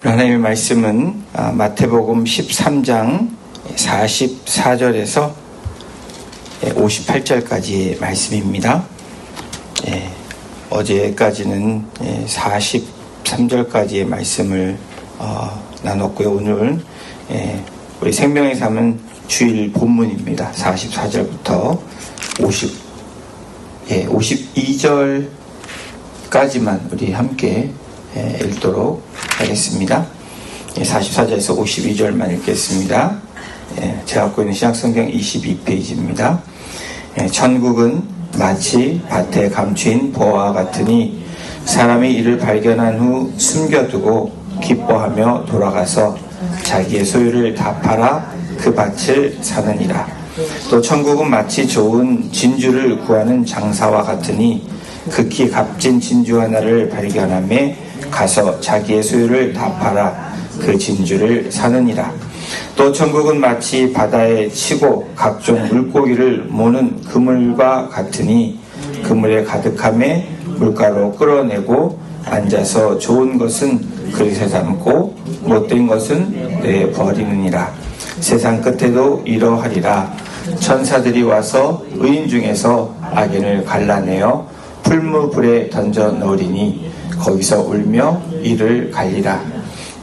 하나님의 말씀은 아, 마태복음 13장 44절에서 58절까지의 말씀입니다. 예, 어제까지는 43절까지의 말씀을 어, 나눴고요. 오늘 예, 우리 생명의 삶은 주일 본문입니다. 44절부터 50, 예, 52절까지만 우리 함께 예, 읽도록 하겠습니다. 44절에서 52절만 읽겠습니다. 예, 제가 갖고 있는 신약성경 22페이지입니다. 예, 천국은 마치 밭에 감추인 보화와 같으니 사람이 이를 발견한 후 숨겨두고 기뻐하며 돌아가서 자기의 소유를 다 팔아 그 밭을 사느니라. 또 천국은 마치 좋은 진주를 구하는 장사와 같으니 극히 값진 진주 하나를 발견함에 가서 자기의 소유를 다 팔아 그 진주를 사느니라. 또 천국은 마치 바다에 치고 각종 물고기를 모는 그물과 같으니 그물에 가득함에 물가로 끌어내고 앉아서 좋은 것은 그릇에 담고 못된 것은 내 버리느니라. 세상 끝에도 이러하리라. 천사들이 와서 의인 중에서 악인을 갈라내어 풀무불에 던져 넣으리니 거기서 울며 이를 갈리라.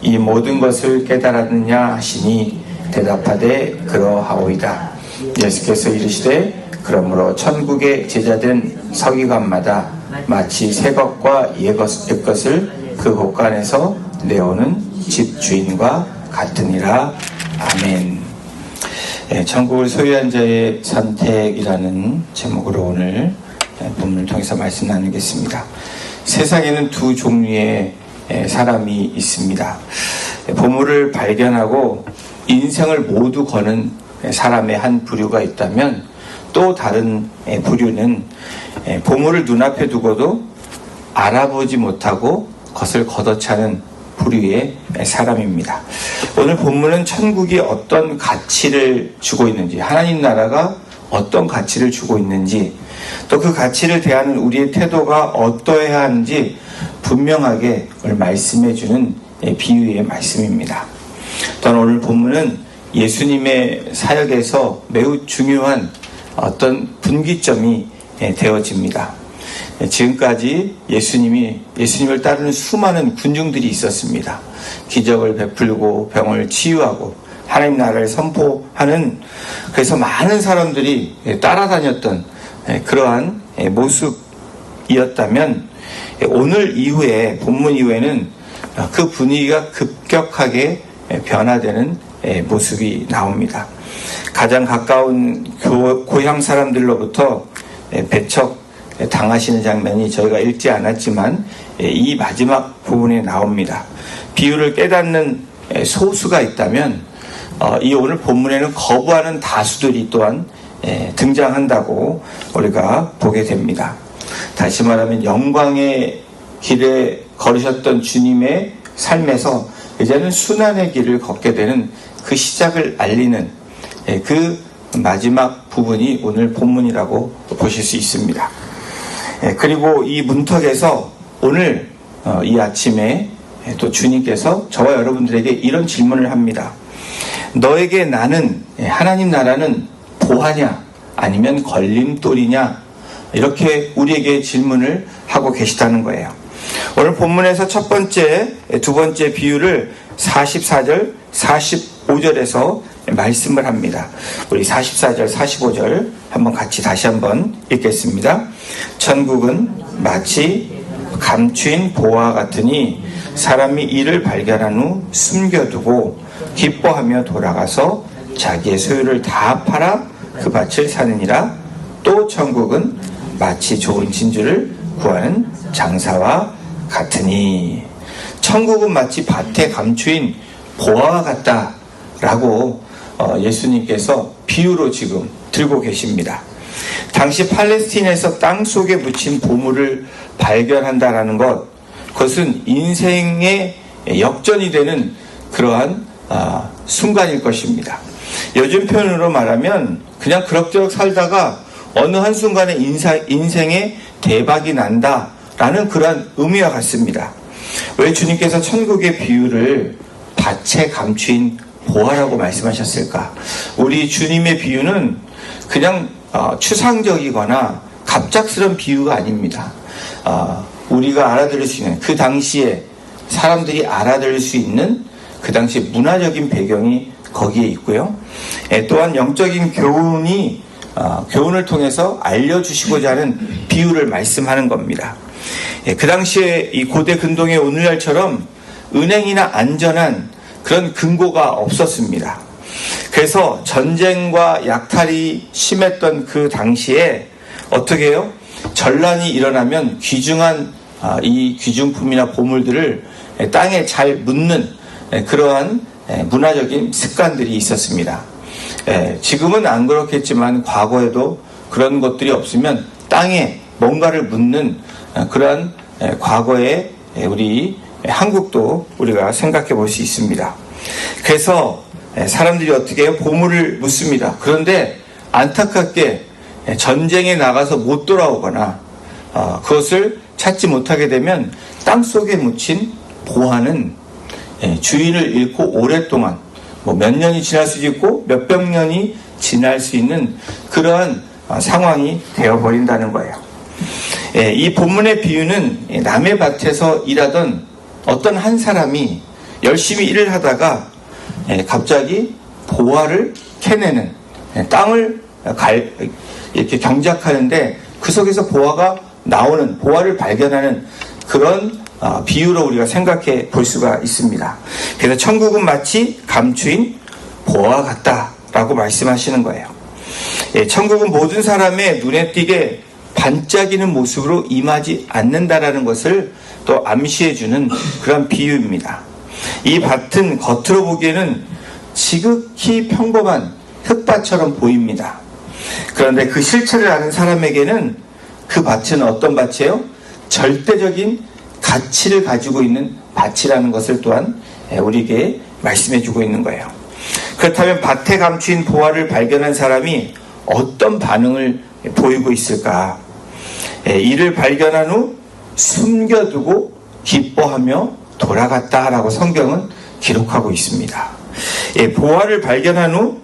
이 모든 것을 깨달았느냐 하시니 대답하되 그러하오이다. 예수께서 이르시되 그러므로 천국의 제자된 서기관마다 마치 새 것과 옛 것을 그 곳간에서 내오는 집 주인과 같으니라. 아멘. 네, 천국을 소유한 자의 선택이라는 제목으로 오늘 본문을 통해서 말씀 나누겠습니다. 세상에는 두 종류의 사람이 있습니다. 보물을 발견하고 인생을 모두 거는 사람의 한 부류가 있다면 또 다른 부류는 보물을 눈앞에 두고도 알아보지 못하고 것을 걷어차는 부류의 사람입니다. 오늘 본문은 천국이 어떤 가치를 주고 있는지, 하나님 나라가 어떤 가치를 주고 있는지, 또 그 가치를 대하는 우리의 태도가 어떠해야 하는지 분명하게 말씀해 주는 예, 비유의 말씀입니다. 또한 오늘 본문은 예수님의 사역에서 매우 중요한 어떤 분기점이 예, 되어집니다. 예, 지금까지 예수님이 예수님을 따르는 수많은 군중들이 있었습니다. 기적을 베풀고 병을 치유하고 하나님 나라를 선포하는 그래서 많은 사람들이 따라다녔던 예, 그러한 예, 모습이었다면 예, 오늘 이후에 본문 이후에는 그 분위기가 급격하게 변화되는 모습이 나옵니다. 가장 가까운 고향 사람들로부터 배척 당하시는 장면이 저희가 읽지 않았지만 이 마지막 부분에 나옵니다. 비유를 깨닫는 소수가 있다면 어, 이 오늘 본문에는 거부하는 다수들이 또한 예, 등장한다고 우리가 보게 됩니다. 다시 말하면 영광의 길에 걸으셨던 주님의 삶에서 이제는 순환의 길을 걷게 되는 그 시작을 알리는 예, 그 마지막 부분이 오늘 본문이라고 보실 수 있습니다. 예, 그리고 이 문턱에서 오늘 어, 이 아침에 또 주님께서 저와 여러분들에게 이런 질문을 합니다. 너에게 나는 하나님 나라는 보하냐 아니면 걸림돌이냐 이렇게 우리에게 질문을 하고 계시다는 거예요. 오늘 본문에서 첫 번째, 두 번째 비유를 44절, 45절에서 말씀을 합니다. 우리 44절, 45절 한번 같이 다시 한번 읽겠습니다. 천국은 마치 감추인 보화 같으니 사람이 이를 발견한 후 숨겨두고 기뻐하며 돌아가서 자기의 소유를 다 팔아 그 밭을 사느니라 또 천국은 마치 좋은 진주를 구하는 장사와 같으니 천국은 마치 밭에 감추인 보화와 같다라고 어, 예수님께서 비유로 지금 들고 계십니다. 당시 팔레스틴에서 땅 속에 묻힌 보물을 발견한다라는 것, 그것은 인생의 역전이 되는 그러한 아, 순간일 것입니다. 요즘 표현으로 말하면 그냥 그럭저럭 살다가 어느 한순간에 인사, 인생에 대박이 난다 라는 그러한 의미와 같습니다. 왜 주님께서 천국의 비유를 밭에 감추인 보화라고 말씀하셨을까? 우리 주님의 비유는 그냥 어, 추상적이거나 갑작스런 비유가 아닙니다. 어, 우리가 알아들을 수 있는 그 당시에 사람들이 알아들을 수 있는 그 당시 문화적인 배경이 거기에 있고요. 예, 또한 영적인 교훈이 어, 교훈을 통해서 알려주시고자 하는 비유를 말씀하는 겁니다. 예, 그 당시에 이 고대 근동의 오늘날처럼 은행이나 안전한 그런 근거가 없었습니다. 그래서 전쟁과 약탈이 심했던 그 당시에 어떻게 해요? 전란이 일어나면 귀중한 아, 이 귀중품이나 보물들을 땅에 잘 묻는 그러한 문화적인 습관들이 있었습니다. 지금은 안 그렇겠지만 과거에도 그런 것들이 없으면 땅에 뭔가를 묻는 그러한 과거의 우리 한국도 우리가 생각해 볼 수 있습니다. 그래서 사람들이 어떻게? 보물을 묻습니다. 그런데 안타깝게 전쟁에 나가서 못 돌아오거나 어, 그것을 찾지 못하게 되면 땅 속에 묻힌 보화는 주인을 잃고 오랫동안 뭐 몇 년이 지날 수도 있고 몇백 년이 지날 수 있는 그러한 어, 상황이 되어버린다는 거예요. 이 본문의 비유는 남의 밭에서 일하던 어떤 한 사람이 열심히 일을 하다가 갑자기 보화를 캐내는 땅을 갈, 이렇게 경작하는데 그 속에서 보화가 나오는 보화를 발견하는 그런 어, 비유로 우리가 생각해 볼 수가 있습니다. 그래서 천국은 마치 감추인 보화 같다라고 말씀하시는 거예요. 예, 천국은 모든 사람의 눈에 띄게 반짝이는 모습으로 임하지 않는다라는 것을 또 암시해 주는 그런 비유입니다. 이 밭은 겉으로 보기에는 지극히 평범한 흙밭처럼 보입니다. 그런데 그 실체를 아는 사람에게는 그 밭은 어떤 밭이에요? 절대적인 가치를 가지고 있는 밭이라는 것을 또한 우리에게 말씀해 주고 있는 거예요. 그렇다면 밭에 감추인 보화를 발견한 사람이 어떤 반응을 보이고 있을까? 이를 발견한 후 숨겨두고 기뻐하며 돌아갔다라고 성경은 기록하고 있습니다. 보화를 발견한 후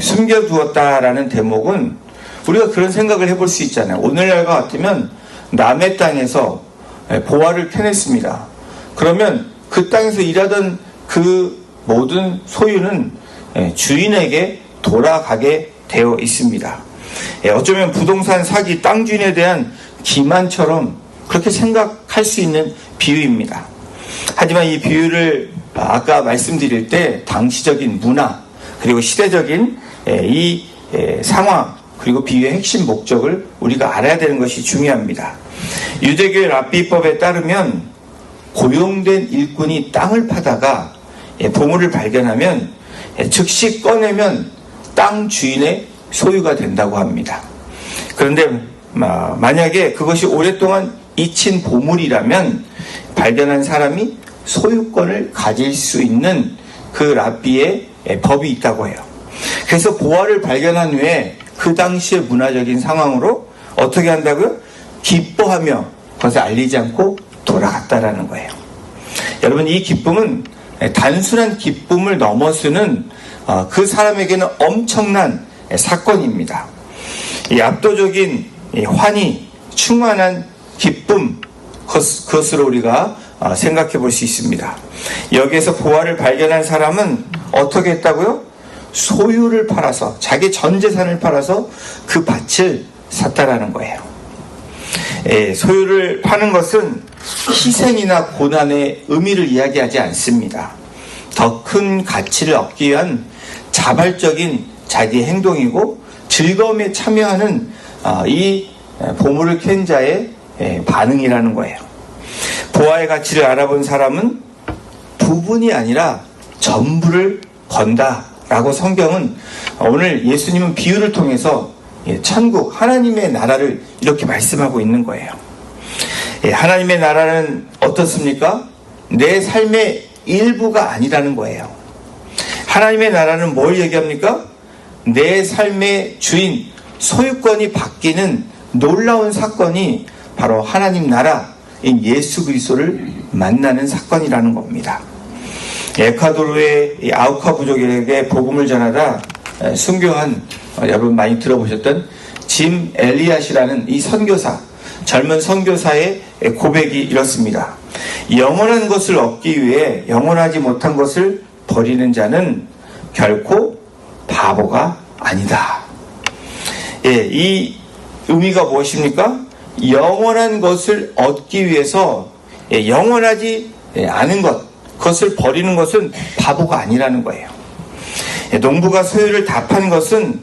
숨겨두었다라는 대목은 우리가 그런 생각을 해볼 수 있잖아요. 오늘날과 같으면 남의 땅에서 보화를 캐냈습니다. 그러면 그 땅에서 일하던 그 모든 소유는 주인에게 돌아가게 되어 있습니다. 어쩌면 부동산 사기 땅 주인에 대한 기만처럼 그렇게 생각할 수 있는 비유입니다. 하지만 이 비유를 아까 말씀드릴 때 당시적인 문화 그리고 시대적인 이 상황 그리고 비유의 핵심 목적을 우리가 알아야 되는 것이 중요합니다. 유대교의 랍비법에 따르면 고용된 일꾼이 땅을 파다가 보물을 발견하면 즉시 꺼내면 땅 주인의 소유가 된다고 합니다. 그런데 만약에 그것이 오랫동안 잊힌 보물이라면 발견한 사람이 소유권을 가질 수 있는 그 랍비의 법이 있다고 해요. 그래서 보화를 발견한 후에 그 당시의 문화적인 상황으로 어떻게 한다고요? 기뻐하며 그것을 알리지 않고 돌아갔다라는 거예요. 여러분 이 기쁨은 단순한 기쁨을 넘어서는 어, 그 사람에게는 엄청난 사건입니다. 이 압도적인 환희, 충만한 기쁨 그것으로 우리가 어, 생각해 볼 수 있습니다. 여기에서 보화를 발견한 사람은 어떻게 했다고요? 소유를 팔아서 자기 전 재산을 팔아서 그 밭을 샀다라는 거예요. 예, 소유를 파는 것은 희생이나 고난의 의미를 이야기하지 않습니다. 더 큰 가치를 얻기 위한 자발적인 자기 행동이고 즐거움에 참여하는 아, 이 보물을 캔 자의 예, 반응이라는 거예요. 보아의 가치를 알아본 사람은 부분이 아니라 전부를 건다라고 성경은 오늘 예수님은 비유를 통해서 예, 천국 하나님의 나라를 이렇게 말씀하고 있는 거예요. 예, 하나님의 나라는 어떻습니까? 내 삶의 일부가 아니라는 거예요. 하나님의 나라는 뭘 얘기합니까? 내 삶의 주인, 소유권이 바뀌는 놀라운 사건이 바로 하나님 나라, 예수 그리스도를 만나는 사건이라는 겁니다. 에콰도르의 아우카 부족에게 복음을 전하다 순교한 어, 여러분 많이 들어보셨던 짐 엘리앗이라는 이 선교사 젊은 선교사의 고백이 이렇습니다. 영원한 것을 얻기 위해 영원하지 못한 것을 버리는 자는 결코 바보가 아니다. 예, 이 의미가 무엇입니까? 영원한 것을 얻기 위해서 예, 영원하지 예, 않은 것, 그것을 버리는 것은 바보가 아니라는 거예요. 예, 농부가 소유를 다판 것은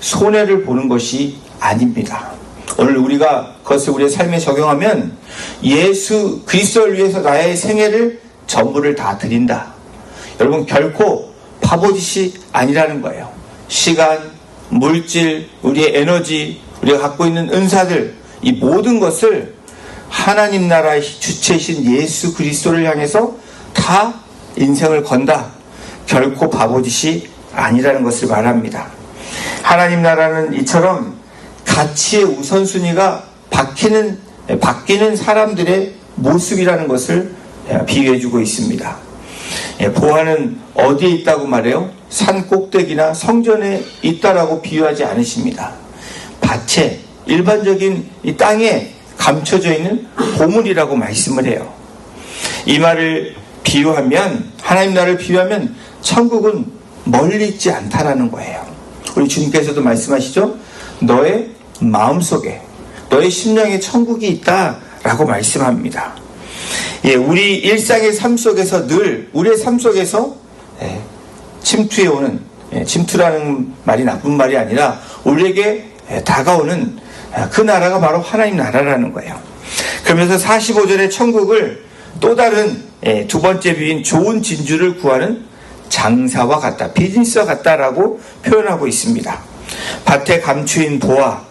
손해를 보는 것이 아닙니다. 오늘 우리가 그것을 우리의 삶에 적용하면 예수 그리스도를 위해서 나의 생애를 전부를 다 드린다. 여러분 결코 바보짓이 아니라는 거예요. 시간, 물질, 우리의 에너지, 우리가 갖고 있는 은사들 이 모든 것을 하나님 나라의 주체이신 예수 그리스도를 향해서 다 인생을 건다. 결코 바보짓이 아니라는 것을 말합니다. 하나님 나라는 이처럼 가치의 우선순위가 바뀌는, 바뀌는 사람들의 모습이라는 것을 비유해주고 있습니다. 예, 보화는 어디에 있다고 말해요? 산 꼭대기나 성전에 있다라고 비유하지 않으십니다. 밭에, 일반적인 이 땅에 감춰져 있는 보물이라고 말씀을 해요. 이 말을 비유하면, 하나님 나라를 비유하면 천국은 멀리 있지 않다라는 거예요. 우리 주님께서도 말씀하시죠? 너의 마음속에, 너의 심령에 천국이 있다라고 말씀합니다. 예, 우리 일상의 삶 속에서 늘, 우리의 삶 속에서 예, 침투해 오는, 예, 침투라는 말이 나쁜 말이 아니라 우리에게 예, 다가오는 아, 그 나라가 바로 하나님 나라라는 거예요. 그러면서 45절의 천국을 또 다른 예, 두 번째 비인 좋은 진주를 구하는 장사와 같다. 비즈니스와 같다라고 표현하고 있습니다. 밭에 감추인 보아,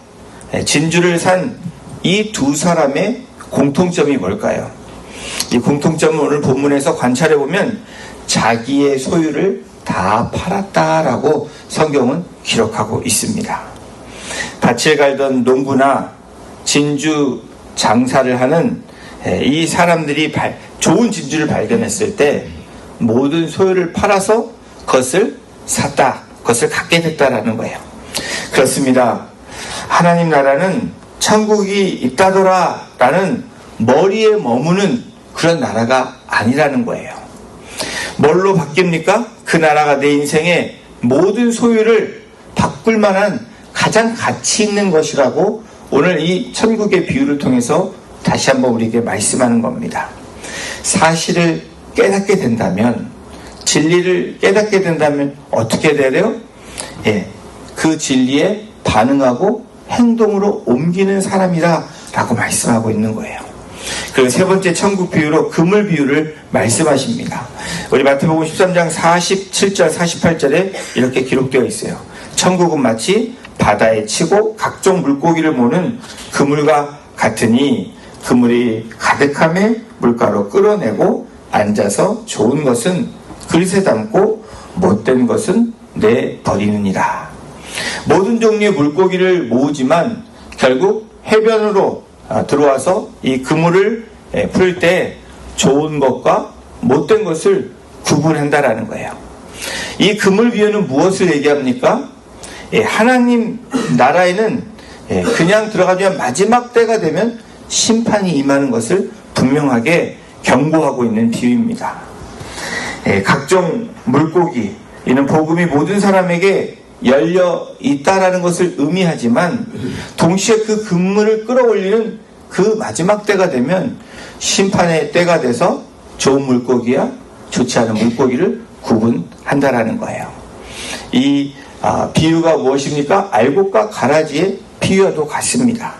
예, 진주를 산 이 두 사람의 공통점이 뭘까요? 이 공통점은 오늘 본문에서 관찰해 보면 자기의 소유를 다 팔았다라고 성경은 기록하고 있습니다. 밭을 갈던 농부나 진주 장사를 하는 예, 이 사람들이 좋은 진주를 발견했을 때 모든 소유를 팔아서 그것을 샀다. 그것을 갖게 됐다라는 거예요. 그렇습니다. 하나님 나라는 천국이 있다더라 라는 머리에 머무는 그런 나라가 아니라는 거예요. 뭘로 바뀝니까? 그 나라가 내 인생의 모든 소유를 바꿀 만한 가장 가치 있는 것이라고 오늘 이 천국의 비유를 통해서 다시 한번 우리에게 말씀하는 겁니다. 사실을 깨닫게 된다면, 진리를 깨닫게 된다면 어떻게 돼요? 예, 그 진리에 반응하고 행동으로 옮기는 사람이라 라고 말씀하고 있는 거예요. 그리고 세 번째 천국 비유로 그물 비유를 말씀하십니다. 우리 마태복음 13장 47절 48절에 이렇게 기록되어 있어요. 천국은 마치 바다에 치고 각종 물고기를 모는 그물과 같으니 그물이 가득함에 물가로 끌어내고 앉아서 좋은 것은 그릇에 담고 못된 것은 내 버리느니라. 모든 종류의 물고기를 모으지만 결국 해변으로 아, 들어와서 이 그물을 예, 풀때 좋은 것과 못된 것을 구분한다라는 거예요. 이 그물 비유는 무엇을 얘기합니까? 예, 하나님 나라에는 예, 그냥 들어가면 마지막 때가 되면 심판이 임하는 것을 분명하게 경고하고 있는 비유입니다. 각종 물고기, 이는 복음이 모든 사람에게 열려 있다라는 것을 의미하지만 동시에 그 근무를 끌어올리는 그 마지막 때가 되면 심판의 때가 돼서 좋은 물고기와 좋지 않은 물고기를 구분한다라는 거예요. 이 아, 비유가 무엇입니까? 알곡과 가라지의 비유와도 같습니다.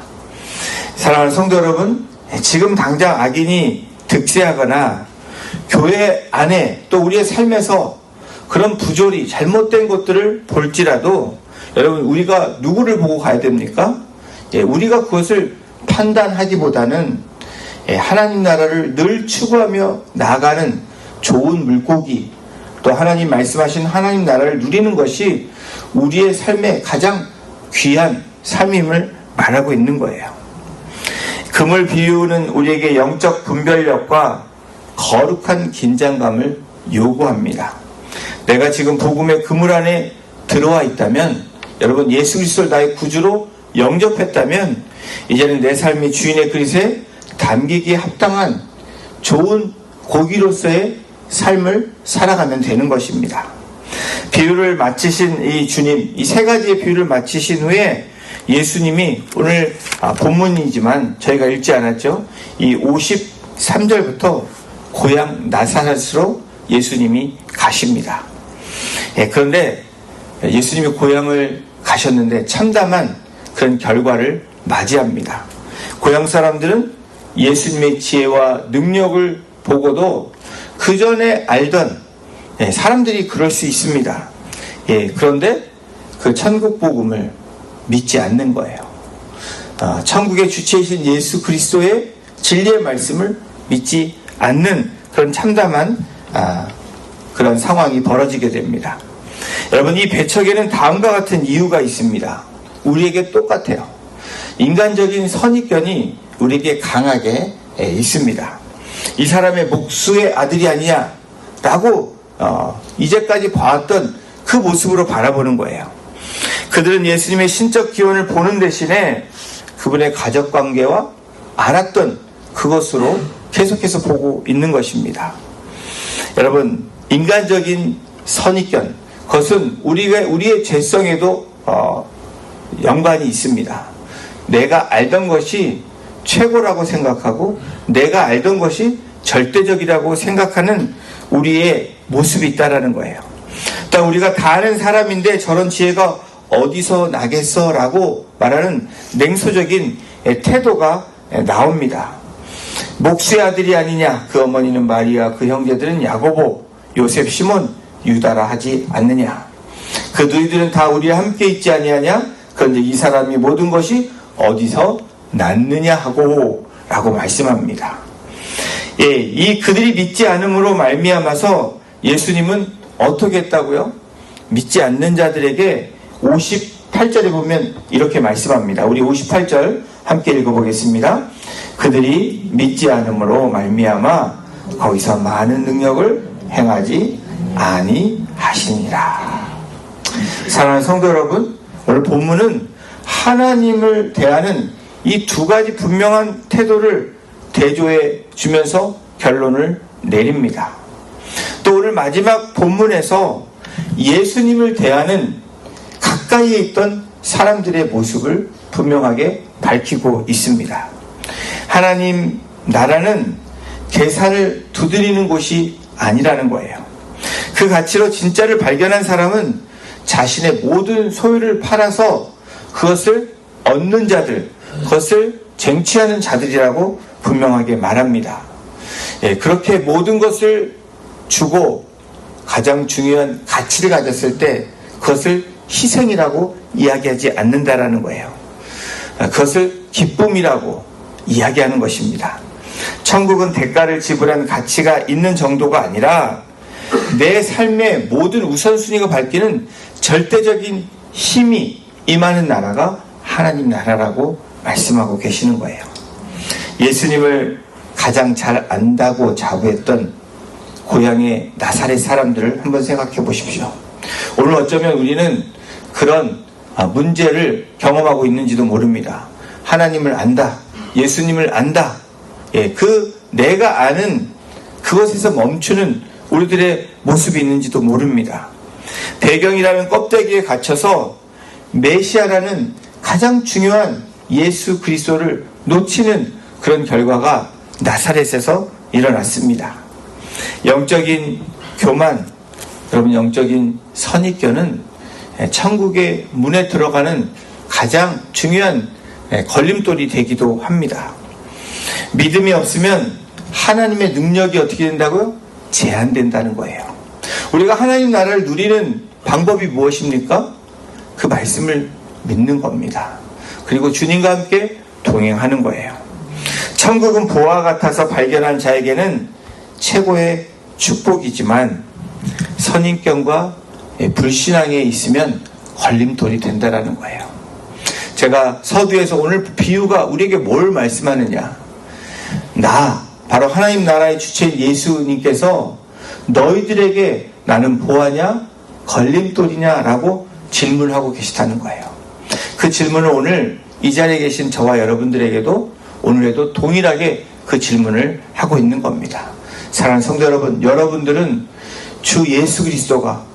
사랑하는 성도 여러분, 지금 당장 악인이 득세하거나 교회 안에 또 우리의 삶에서 그런 부조리, 잘못된 것들을 볼지라도 여러분 우리가 누구를 보고 가야 됩니까? 예, 우리가 그것을 판단하기보다는 예, 하나님 나라를 늘 추구하며 나아가는 좋은 물고기 또 하나님 말씀하신 하나님 나라를 누리는 것이 우리의 삶의 가장 귀한 삶임을 말하고 있는 거예요. 금을 비유는 우리에게 영적 분별력과 거룩한 긴장감을 요구합니다. 내가 지금 복음의 그물 안에 들어와 있다면 여러분 예수 그리스도를 나의 구주로 영접했다면 이제는 내 삶이 주인의 그릇에 담기기에 합당한 좋은 고기로서의 삶을 살아가면 되는 것입니다. 비유를 마치신 이 주님, 이 세 가지의 비유를 마치신 후에 예수님이 오늘 아, 본문이지만 저희가 읽지 않았죠. 이 53절부터 고향 나사렛으로 예수님이 가십니다. 예, 그런데 예수님이 고향을 가셨는데 참담한 그런 결과를 맞이합니다. 고향 사람들은 예수님의 지혜와 능력을 보고도 그 전에 알던 예, 사람들이 그럴 수 있습니다. 예, 그런데 그 천국 복음을 믿지 않는 거예요. 어, 천국의 주체이신 예수 그리스도의 진리의 말씀을 믿지 않는 그런 참담한 아, 그런 상황이 벌어지게 됩니다. 여러분 이 배척에는 다음과 같은 이유가 있습니다. 우리에게 똑같아요. 인간적인 선입견이 우리에게 강하게 있습니다. 이 사람의 목수의 아들이 아니냐 라고 어, 이제까지 봐왔던 그 모습으로 바라보는 거예요. 그들은 예수님의 신적 기원을 보는 대신에 그분의 가족 관계와 알았던 그것으로 계속해서 보고 있는 것입니다. 여러분, 인간적인 선입견, 그것은 우리의, 우리의 죄성에도 어, 연관이 있습니다. 내가 알던 것이 최고라고 생각하고 내가 알던 것이 절대적이라고 생각하는 우리의 모습이 있다라는 거예요. 일단 우리가 다 아는 사람인데 저런 지혜가 어디서 나겠어? 라고 말하는 냉소적인 태도가 나옵니다. 목수의 아들이 아니냐? 그 어머니는 마리아, 그 형제들은 야고보, 요셉, 시몬, 유다라 하지 않느냐? 그 너희들은 다 우리와 함께 있지 아니하냐? 그런데 이 사람이 모든 것이 어디서 났느냐 하고 라고 말씀합니다. 예, 이 그들이 믿지 않음으로 말미암아서 예수님은 어떻게 했다고요? 믿지 않는 자들에게 58절에 보면 이렇게 말씀합니다. 우리 58절 함께 읽어보겠습니다. 그들이 믿지 않음으로 말미암아 거기서 많은 능력을 행하지 아니하시니라. 사랑하는 성도 여러분, 오늘 본문은 하나님을 대하는 이 두 가지 분명한 태도를 대조해 주면서 결론을 내립니다. 또 오늘 마지막 본문에서 예수님을 대하는 가까이에 있던 사람들의 모습을 분명하게 밝히고 있습니다. 하나님 나라는 계산을 두드리는 곳이 아니라는 거예요. 그 가치로 진짜를 발견한 사람은 자신의 모든 소유를 팔아서 그것을 얻는 자들, 그것을 쟁취하는 자들이라고 분명하게 말합니다. 예, 그렇게 모든 것을 주고 가장 중요한 가치를 가졌을 때 그것을 희생이라고 이야기하지 않는다라는 거예요. 그것을 기쁨이라고 이야기하는 것입니다. 천국은 대가를 지불한 가치가 있는 정도가 아니라 내 삶의 모든 우선순위가 밝히는 절대적인 힘이 임하는 나라가 하나님 나라라고 말씀하고 계시는 거예요. 예수님을 가장 잘 안다고 자부했던 고향의 나사렛 사람들을 한번 생각해 보십시오. 오늘 어쩌면 우리는 그런 아, 문제를 경험하고 있는지도 모릅니다. 하나님을 안다. 예수님을 안다. 예, 그 내가 아는 그것에서 멈추는 우리들의 모습이 있는지도 모릅니다. 배경이라는 껍데기에 갇혀서 메시아라는 가장 중요한 예수 그리스도를 놓치는 그런 결과가 나사렛에서 일어났습니다. 영적인 교만, 여러분 영적인 선입견은 천국의 문에 들어가는 가장 중요한 걸림돌이 되기도 합니다. 믿음이 없으면 하나님의 능력이 어떻게 된다고요? 제한된다는 거예요. 우리가 하나님 나라를 누리는 방법이 무엇입니까? 그 말씀을 믿는 겁니다. 그리고 주님과 함께 동행하는 거예요. 천국은 보화 같아서 발견한 자에게는 최고의 축복이지만 선인견과 불신앙에 있으면 걸림돌이 된다라는 거예요. 제가 서두에서 오늘 비유가 우리에게 뭘 말씀하느냐? 나, 바로 하나님 나라의 주체인 예수님께서 너희들에게 나는 보아냐? 걸림돌이냐? 라고 질문하고 계시다는 거예요. 그 질문을 오늘 이 자리에 계신 저와 여러분들에게도 오늘에도 동일하게 그 질문을 하고 있는 겁니다. 사랑하는 성도 여러분, 여러분들은 주 예수 그리스도가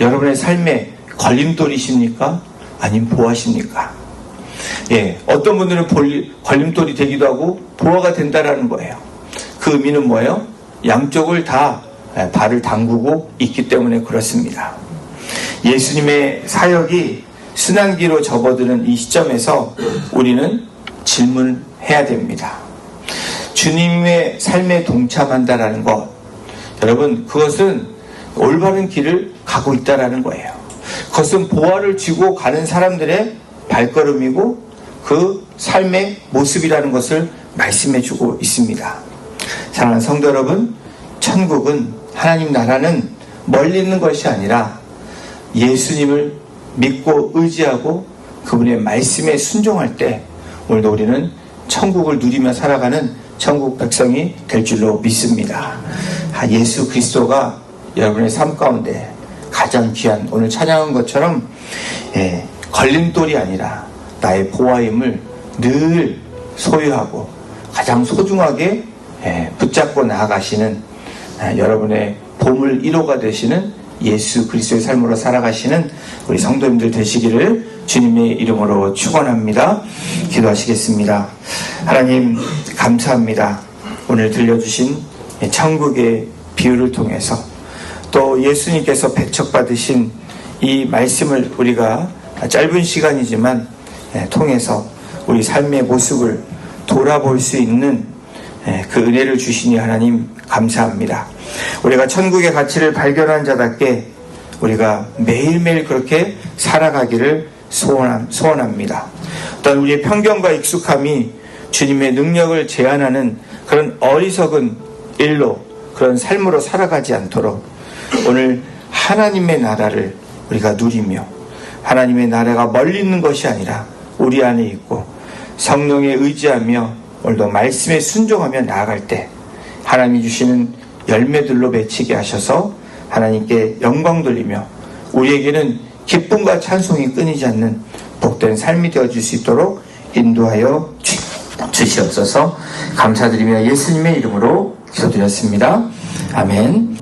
여러분의 삶에 걸림돌이십니까? 아니면 보아십니까? 예, 어떤 분들은 걸림돌이 되기도 하고 보아가 된다라는 거예요. 그 의미는 뭐예요? 양쪽을 다 예, 발을 담그고 있기 때문에 그렇습니다. 예수님의 사역이 순환기로 접어드는 이 시점에서 우리는 질문해야 됩니다. 주님의 삶에 동참한다라는 것, 여러분 그것은 올바른 길을 가고 있다라는 거예요. 그것은 보화를 쥐고 가는 사람들의 발걸음이고 그 삶의 모습이라는 것을 말씀해 주고 있습니다. 사랑하는 성도 여러분, 천국은 하나님 나라는 멀리 있는 것이 아니라 예수님을 믿고 의지하고 그분의 말씀에 순종할 때 오늘도 우리는 천국을 누리며 살아가는 천국 백성이 될 줄로 믿습니다. 아, 예수 그리스도가 여러분의 삶 가운데 가장 귀한 오늘 찬양한 것처럼 예, 걸림돌이 아니라 나의 보화임을 늘 소유하고 가장 소중하게 예, 붙잡고 나아가시는 아, 여러분의 보물 1호가 되시는 예수 그리스도의 삶으로 살아가시는 우리 성도님들 되시기를 주님의 이름으로 축원합니다. 기도하시겠습니다. 하나님 감사합니다. 오늘 들려주신 천국의 비유를 통해서 또 예수님께서 배척받으신 이 말씀을 우리가 짧은 시간이지만 통해서 우리 삶의 모습을 돌아볼 수 있는 그 은혜를 주시니 하나님 감사합니다. 우리가 천국의 가치를 발견한 자답게 우리가 매일매일 그렇게 살아가기를 소원합니다. 어떤 우리의 편견과 익숙함이 주님의 능력을 제한하는 그런 어리석은 일로 그런 삶으로 살아가지 않도록 오늘 하나님의 나라를 우리가 누리며 하나님의 나라가 멀리 있는 것이 아니라 우리 안에 있고 성령에 의지하며 오늘도 말씀에 순종하며 나아갈 때 하나님이 주시는 열매들로 맺히게 하셔서 하나님께 영광 돌리며 우리에게는 기쁨과 찬송이 끊이지 않는 복된 삶이 되어줄 수 있도록 인도하여 주시옵소서 감사드리며 예수님의 이름으로 기도드렸습니다. 아멘.